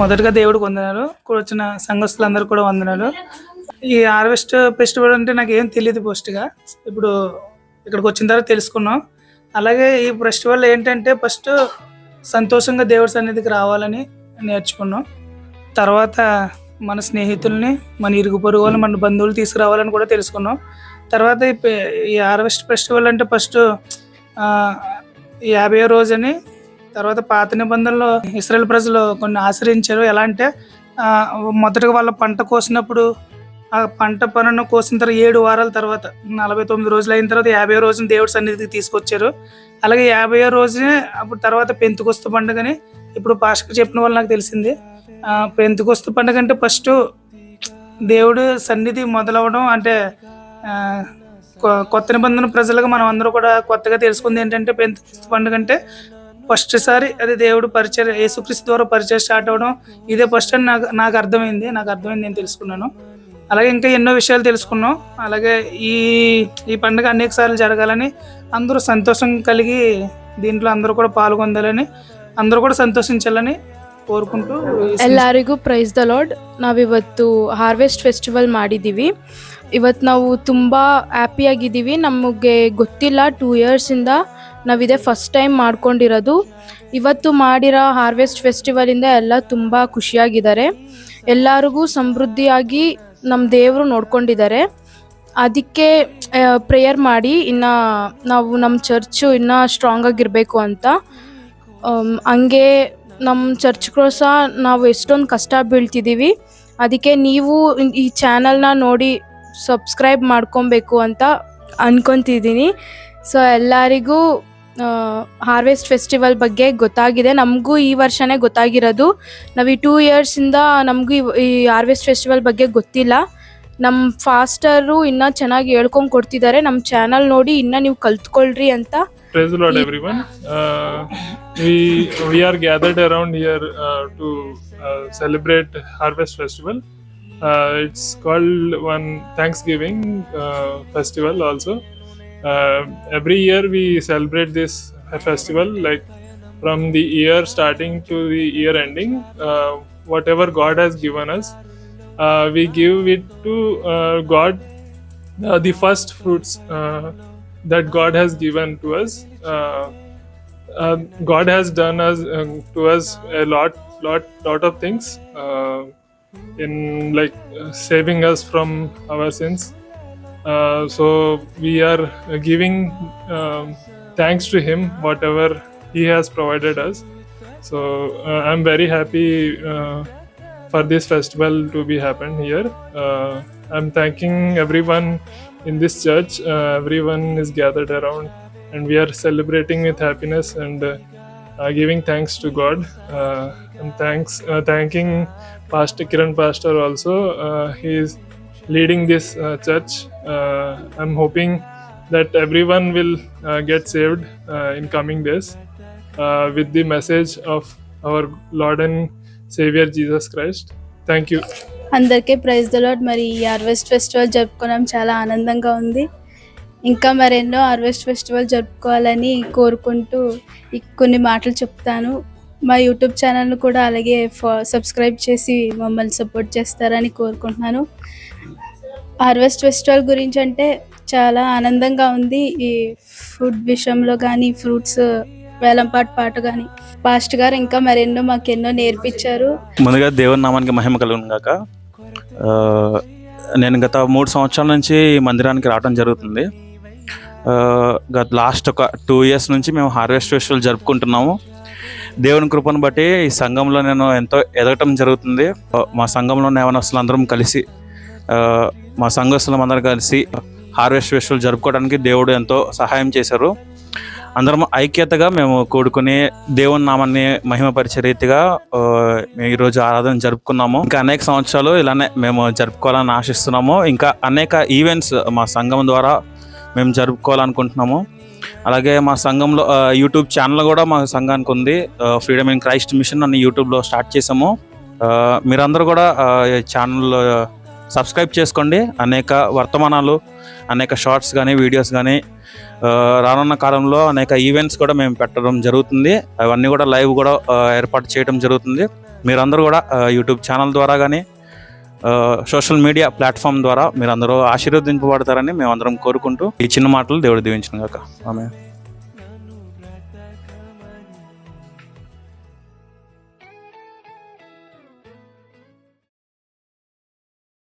మొదటగా దేవుడికి వందనాలు. కూడా వచ్చిన సంఘస్థులందరూ కూడా వందనాలు. ఈ హార్వెస్ట్ ఫెస్టివల్ అంటే నాకు ఏం తెలియదు పోస్ట్గా. ఇప్పుడు ఇక్కడికి వచ్చిన తర్వాత తెలుసుకున్నాం. అలాగే ఈ ఫెస్టివల్ ఏంటంటే ఫస్ట్ సంతోషంగా దేవుడి సన్నిధికి రావాలని నేర్చుకున్నాం. తర్వాత మన స్నేహితుల్ని మన ఇరుగు పొరుగు వాళ్ళు మన బంధువులు తీసుకురావాలని కూడా తెలుసుకున్నాం. తర్వాత ఈ హార్వెస్ట్ ఫెస్టివల్ అంటే ఫస్ట్ యాభై రోజని తర్వాత పాత నిబంధనలో ఇస్రాయల్ ప్రజలు కొన్ని ఆశ్రయించారు. ఎలా అంటే మొదటగా వాళ్ళ పంట కోసినప్పుడు ఆ పంట పనును కోసిన తర్వాత ఏడు వారాల తర్వాత నలభై తొమ్మిది రోజులు అయిన తర్వాత యాభై రోజున దేవుడి సన్నిధికి తీసుకొచ్చారు. అలాగే యాభై రోజునే అప్పుడు తర్వాత పెంతుకొస్తు పండుగని ఇప్పుడు పాస్టర్ చెప్పిన వాళ్ళు నాకు తెలిసింది. ఆ, పెంతుకొస్తు పండుగ అంటే ఫస్ట్ దేవుడు సన్నిధి మొదలవడం అంటే కొ- కొత్త నిబంధన ప్రజలుగా మనం అందరూ కూడా కొత్తగా తెలుసుకుంది ఏంటంటే పెంతుకొస్తు పండుగ అంటే ఫస్ట్ సారి అది దేవుడు పరిచయం యేసుక్రీస్తు ద్వారా పరిచయం స్టార్ట్ అవ్వడం ఇదే ఫస్ట్ అని నాకు నాకు అర్థమైంది నాకు అర్థమైంది నేను తెలుసుకున్నాను. అలాగే ఇంకా ఎన్నో విషయాలు తెలుసుకున్నాం. అలాగే ఈ ఈ పండుగ అనేక సార్లు జరగాలని అందరూ సంతోషం కలిగి దీంట్లో అందరూ కూడా పాల్గొందాలని అందరూ కూడా సంతోషించాలని ಕೋರ್ಕೊಂಡು ಎಲ್ಲರಿಗೂ ಪ್ರೈಸ್ ದ ಲಾರ್ಡ್ ನಾವಿವತ್ತು ಹಾರ್ವೆಸ್ಟ್ ಫೆಸ್ಟಿವಲ್ ಮಾಡಿದ್ದೀವಿ. ಇವತ್ತು ನಾವು ತುಂಬ ಹ್ಯಾಪಿಯಾಗಿದ್ದೀವಿ ನಮಗೆ ಗೊತ್ತಿಲ್ಲ ಟೂ ಇಯರ್ಸಿಂದ ನಾವಿದೆ ಫಸ್ಟ್ ಟೈಮ್ ಮಾಡ್ಕೊಂಡಿರೋದು. ಇವತ್ತು ಮಾಡಿರೋ ಹಾರ್ವೆಸ್ಟ್ ಫೆಸ್ಟಿವಲಿಂದ ಎಲ್ಲ ತುಂಬ ಖುಷಿಯಾಗಿದ್ದಾರೆ. ಎಲ್ಲರಿಗೂ ಸಮೃದ್ಧಿಯಾಗಿ ನಮ್ಮ ದೇವರು ನೋಡ್ಕೊಂಡಿದ್ದಾರೆ. ಅದಕ್ಕೆ ಪ್ರೇಯರ್ ಮಾಡಿ ಇನ್ನು ನಾವು ನಮ್ಮ ಚರ್ಚು ಇನ್ನೂ ಸ್ಟ್ರಾಂಗಾಗಿರಬೇಕು ಅಂತ. ಹಂಗೆ ನಮ್ಮ ಚರ್ಚ್ಗಳು ಸಹ ನಾವು ಎಷ್ಟೊಂದು ಕಷ್ಟ ಬೀಳ್ತಿದ್ದೀವಿ ಅದಕ್ಕೆ ನೀವು ಈ ಚಾನಲ್ನ ನೋಡಿ ಸಬ್ಸ್ಕ್ರೈಬ್ ಮಾಡ್ಕೊಬೇಕು ಅಂತ ಅನ್ಕೊತಿದ್ದೀನಿ. ಸೊ ಎಲ್ಲರಿಗೂ ಹಾರ್ವೆಸ್ಟ್ ಫೆಸ್ಟಿವಲ್ ಬಗ್ಗೆ ಗೊತ್ತಾಗಿದೆ. ನಮಗೂ ಈ ವರ್ಷನೇ ಗೊತ್ತಾಗಿರೋದು. ನಾವು ಈ ಟೂ ಇಯರ್ಸಿಂದ ನಮಗೂ ಈ- ಈ ಹಾರ್ವೆಸ್ಟ್ ಫೆಸ್ಟಿವಲ್ ಬಗ್ಗೆ ಗೊತ್ತಿಲ್ಲ. ನಮ್ಮ ಫಾಸ್ಟರು ಇನ್ನ ಚೆನ್ನಾಗಿ ಹೇಳ್ಕೊಂಡ್ ಕೊಡ್ತಿದ್ದಾರೆ ನಮ್ಮ ಚಾನೆಲ್ ನೋಡಿ ಇನ್ನ ನೀವು ಕಲ್ತ್ಕೊಳ್ರಿ ಅಂತ. Praise Lord everyone we we are gathered around here to celebrate harvest festival it's called one thanks giving festival also every year we celebrate this festival like from the year starting to the year ending whatever God has given us uh, we give it to uh, God uh, the first fruits uh, that God has given to us. Uh, uh, God has done us to us a lot, lot, lot of things in like saving us from our sins. So we are giving um, thanks to Him whatever He has provided us. So I'm very happy for this festival to be happened here. Uh, I'm thanking everyone in this church. Uh, everyone is gathered around, and we are celebrating with happiness and uh, giving thanks to God. Uh, and thanks, uh, thanking Pastor Kiran Pastor also. Uh, he is leading this church. I'm hoping that everyone will get saved in coming days with the message of our Lord and saviour Jesus Christ thank you అందరికీ praise the మరి ఈ harvest festival జరుపుకోవడం చాలా ఆనందంగా ఉంది. ఇంకా మరెన్నో harvest festival జరుపుకోవాలని కోరుకుంటూ కొన్ని మాటలు చెప్తాను. మా యూట్యూబ్ ఛానల్ను కూడా అలాగే సబ్స్క్రైబ్ చేసి మమ్మల్ని సపోర్ట్ చేస్తారని కోరుకుంటున్నాను. హార్వెస్ట్ ఫెస్టివల్ గురించి అంటే చాలా ఆనందంగా ఉంది. ఈ ఫుడ్ విషయంలో కానీ ఫ్రూట్స్ వేలంపాటు పాట కానీ పాస్ట్ గారు ఇంకా మరెన్నో మాకెన్నో నేర్పించారు. ముందుగా దేవుని నామానికి మహిమ కలుగును గాక. నేను గత మూడు సంవత్సరాల నుంచి ఈ మందిరానికి రావడం జరుగుతుంది. గత లాస్ట్ ఒక టూ ఇయర్స్ నుంచి మేము హార్వెస్ట్ ఫెస్టివల్ జరుపుకుంటున్నాము. దేవుని కృపను బట్టి ఈ సంఘంలో నేను ఎంతో ఎదగటం జరుగుతుంది. మా సంఘంలో ఉన్న యవనస్తులు అందరం కలిసి మా సంఘస్థులం అందరం కలిసి హార్వెస్ట్ ఫెస్టివల్ జరుపుకోవడానికి దేవుడు ఎంతో సహాయం చేశారు. అందరం ఐక్యతగా మేము కూడుకుని దేవుని నామాన్ని మహిమపరిచే రీతిగా ఈరోజు ఆరాధన జరుపుకున్నాము. ఇంకా అనేక సంవత్సరాలు ఇలానే మేము జరుపుకోవాలని ఆశిస్తున్నాము. ఇంకా అనేక ఈవెంట్స్ మా సంఘం ద్వారా మేము జరుపుకోవాలనుకుంటున్నాము. అలాగే మా సంఘంలో యూట్యూబ్ ఛానల్ కూడా మా సంఘానికి ఉంది. ఫ్రీడమ్ ఇన్ క్రైస్ట్ మిషన్ అని యూట్యూబ్లో స్టార్ట్ చేసాము మీరందరూ కూడా ఛానల్లో ఛానల్ సబ్స్క్రైబ్ చేసుకోండి. అనేక వర్తమానాలు అనేక షార్ట్స్ కానీ వీడియోస్ కానీ రానున్న కాలంలో అనేక ఈవెంట్స్ కూడా మేము పెట్టడం జరుగుతుంది. అవన్నీ కూడా లైవ్ కూడా ఏర్పాటు చేయడం జరుగుతుంది. మీరందరూ కూడా యూట్యూబ్ ఛానల్ ద్వారా కానీ సోషల్ మీడియా ప్లాట్ఫామ్ ద్వారా మీరందరూ ఆశీర్వదింపబడతారని మేమందరం కోరుకుంటూ ఈ చిన్న మాటలు దేవుడు దీవించిన కాక ఆమె